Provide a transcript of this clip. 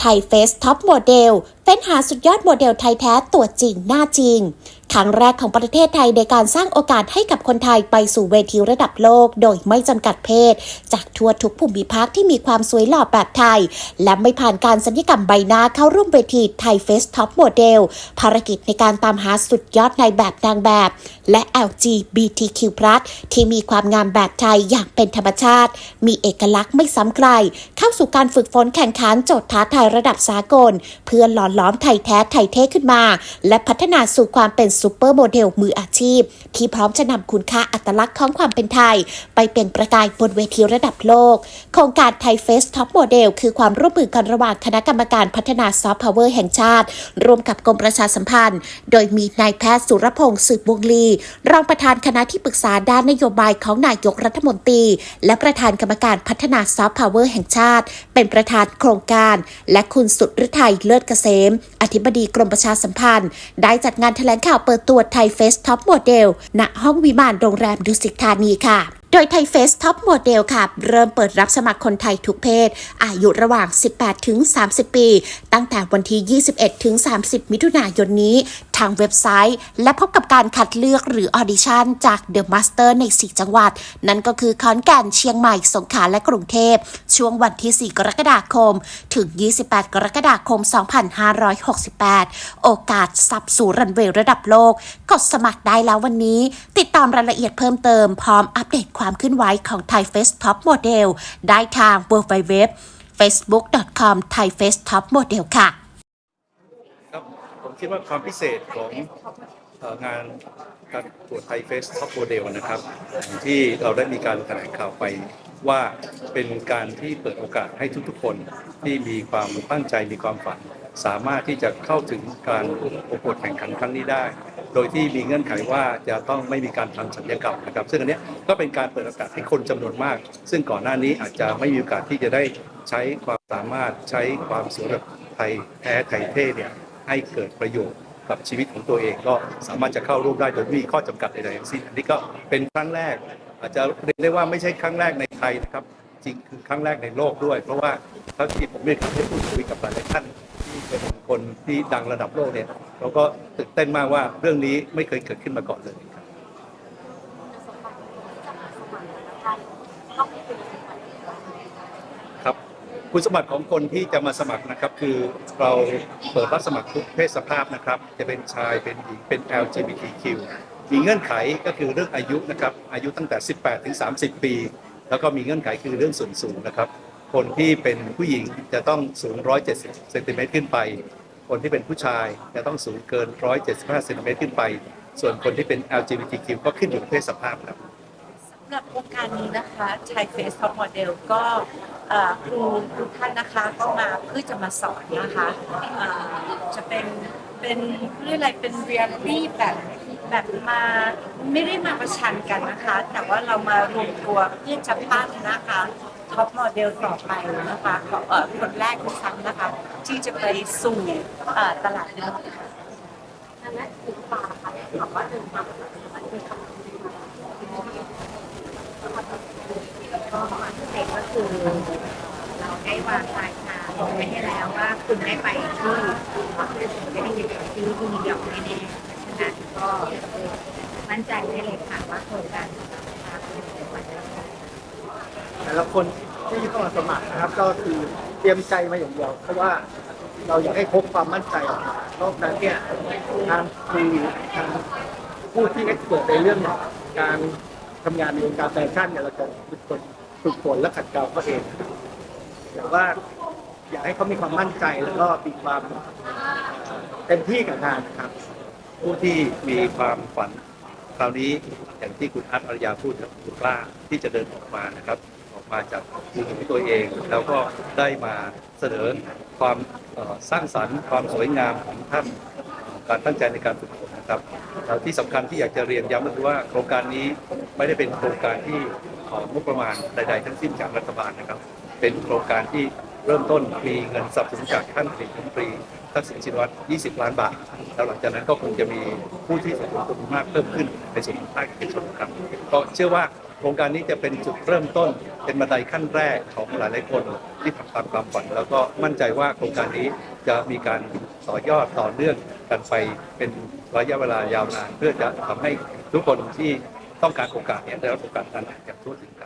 ไทยเฟสท็อปโมเดลเฟ้นหาสุดยอดโมเดลไทยแท้ตัวจริงหน้าจริง รั้งแรกของประเทศไทยในการสร้างโอกาสให้กับคนไทยไปสู่เวทีระดับโลก โดยไม่จำกัดเพศ จากทั่วทุกภูมิภาคที่มีความสวยหล่อแบบไทย และไม่ผ่านการสัญญกรรมใบหน้าเข้าร่วมเวทีไทยเฟสท็อปโมเดลภารกิจในการตามหาสุดยอดในแบบนางแบบ และ LGBTQ+ ที่มีความงามแบบไทยอย่างเป็นธรรมชาติ มีเอกลักษณ์ไม่ซ้ำใคร เข้าสู่การฝึกฝนแข่งขันโจทย์ท้าทายระดับสากล เพื่อหล่อล้อมไทยแท้ไทยเท่ขึ้นมา และพัฒนาสู่ความเป็นซูเปอร์โมเดลมืออาชีพ ที่พร้อมจะนำคุณค่าอัตลักษณ์ของความเป็นไทย ไปเป็นประกายบนเวทีระดับโลก โครงการไทยเฟสท็อปโมเดลคือความร่วมมือกันระหว่างคณะกรรมการพัฒนาซอฟต์พาวเวอร์แห่งชาติ ร่วมกับกรมประชาสัมพันธ์ โดยมีนายแพทย์สุรพงศ์สืบวงลี รองประธานคณะที่ปรึกษาด้านนโยบายของนายกรัฐมนตรี และประธานกรรมการพัฒนาซอฟต์พาวเวอร์แห่งชาติ เป็นประธานโครงการ และคุณสุดฤทัยเลิศเกษม อธิบดีกรมประชาสัมพันธ์ ได้จัดงานแถลงข่าวเปิดตัวไทยเฟสท็อปโมเดลณห้องวิมานโรงแรมดุสิตธานีค่ะโดยไทยเฟสท็อปโมเดลค่ะ เริ่มเปิดรับสมัครคนไทยทุกเพศ อายุระหว่าง 18 ถึง 30 ปี ตั้งแต่วันที่ 21 ถึง 30 มิถุนายนนี้ทางเว็บไซต์ และพบกับการคัดเลือกหรือออดิชั่นจากเดอะมาสเตอร์ใน 4 จังหวัด นั่นก็คือขอนแก่นเชียงใหม่สงขลาและกรุงเทพ ช่วงวันที่ 4 กรกฎาคม ถึง 28 กรกฎาคม 2568 โอกาสสับสู่รันเวย์ระดับโลก กดสมัครได้แล้ววันนี้ ติดตามรายละเอียดเพิ่มเติมพร้อมอัปเดตความเคลื่อนไหวของไทยเฟสท็อปโมเดลได้ทาง w w w facebook.com thai face top model ค่ะ คิดว่าความพิเศษของงานการตรวจไทยเฟสท็อปโมเดลนะครับ ที่เราได้มีการแถลงข่าวไปว่าเป็นการที่เปิดโอกาสให้ทุกๆ คนที่มีความตั้งใจมีความฝัน สามารถที่จะเข้าถึงการประกวดแข่งขันครั้งนี้ได้ โดยที่มีเงื่อนไขว่าจะต้องไม่มีการทำสัญญากรรมนะครับ ซึ่งอันนี้ก็เป็นการเปิดโอกาสให้คนจำนวนมาก ซึ่งก่อนหน้านี้อาจจะไม่มีโอกาสที่จะได้ใช้ความสามารถใช้ความสวยแบบไทยแท้ไทยเท่เนี่ย ให้เกิดประโยชน์กับชีวิตของตัวเองก็สามารถจะเข้าร่วมได้โดยไม่มีข้อจำกัดใดๆทั้งสิ้นอันนี้ก็เป็นครั้งแรก อาจจะเรียกได้ว่าไม่ใช่ครั้งแรกในไทยนะครับ จริงคือครั้งแรกในโลกด้วย เพราะว่าเท่าที่ผมได้ได้พูดคุยกับหลายท่านที่เป็นคนที่ดังระดับโลกเนี่ยเราก็ตื่นเต้นมากว่าเรื่องนี้ไม่เคยเกิดขึ้นมาก่อนเลย คุณสมบัติของคนที่จะมาสมัครนะครับ คือเราเปิดรับสมัครทุกเพศสภาพนะครับ จะเป็นชายเป็นหญิงเป็น LGBTQ มีเงื่อนไขก็คือเรื่องอายุนะครับ อายุตั้งแต่ 18 ถึง 30 ปี แล้วก็มีเงื่อนไขคือเรื่องส่วนสูงนะครับ คนที่เป็นผู้หญิงจะต้องสูง 170เซนติเมตรขึ้นไป คนที่เป็นผู้ชายจะต้องสูงเกิน 175เซนติเมตรขึ้นไป ส่วนคนที่เป็น LGBTQ ก็ขึ้นอยู่กับเพศสภาพครับสำหรับโครงการนี้นะคะชายเฟสท็อปโมเดลก็ ครูทุกท่านนะคะก็มาเพื่อจะมาสอนนะคะจะเป็นเป็นเรื่องอะไรเป็นเรียลตี้แบบแบบมาไม่ได้มาประชันกันนะคะ แต่ว่าเรามารวมตัวเพื่อจะปั้นนะคะท็อปโมเดลต่อไปนะคะของคนแรกที่ซ้ำนะคะ ที่จะไปสู่ตลาดโลกค่ะก็พิเศษ ก็คือเราได้วางปลายทางไว้ให้แล้วว่าคุณได้ไปที่จะได้ยินที่ที่นิวยอร์กแน่ๆฉะนั้นก็มั่นใจได้เลยค่ะว่าโครงการของเราจะเป็นไปได้แต่ละคนที่เข้ามาสมัครนะครับ ก็คือเตรียมใจมาอย่างเดียวเพราะว่าเราอยากให้พกความมั่นใจออกมานอกนั้นเนี่ยทางครูทางผู้ที่เอ็กซ์เพรสในเรื่องการทำงานในวงการแฟชั่นเนี่ยเราจะเป็นคน ฝึกฝนและขัดเกลาเขาเองนะครับแต่ว่าอยากให้เขามีความมั่นใจแล้วก็มีความเต็มที่กับงานนะครับ ผู้ที่มีความฝันคราวนี้อย่างที่คุณอัจอรยาพูดครับคุณกล้าที่จะเดินออกมานะครับ ออกมาจากมือของตัวเอง แล้วก็ได้มาเสนอความสร้างสรรค์ความสวยงามของท่านการตั้งใจในการฝึกฝนนะครับที่สำคัญที่อยากจะเรียนย้ำก็คือว่าโครงการนี้ไม่ได้เป็นโครงการที่ ของงบประมาณใด ๆ ทั้งสิ้นจากรัฐบาลนะครับ เป็นโครงการที่เริ่มต้นมีเงินสนับสนุนจากท่านปรีมปรีทักษิณชินวัตร 20 ล้านบาท แล้วหลังจากนั้นก็คงจะมีผู้ที่สนับสนุนมากเพิ่มขึ้นในส่วนภาคเอกชนครับ ก็เชื่อว่าโครงการนี้จะเป็นจุดเริ่มต้น เป็นบันไดขั้นแรกของหลายๆคนที่ทำตามความฝัน แล้วก็มั่นใจว่าโครงการนี้จะมีการต่อยอดต่อเนื่องกันไปเป็นระยะเวลายาวนาน เพื่อจะทำให้ทุกคนที่ ต้องการโอกาสเนี่ยได้รับโอกาสต่านอางทั่วถึงกัน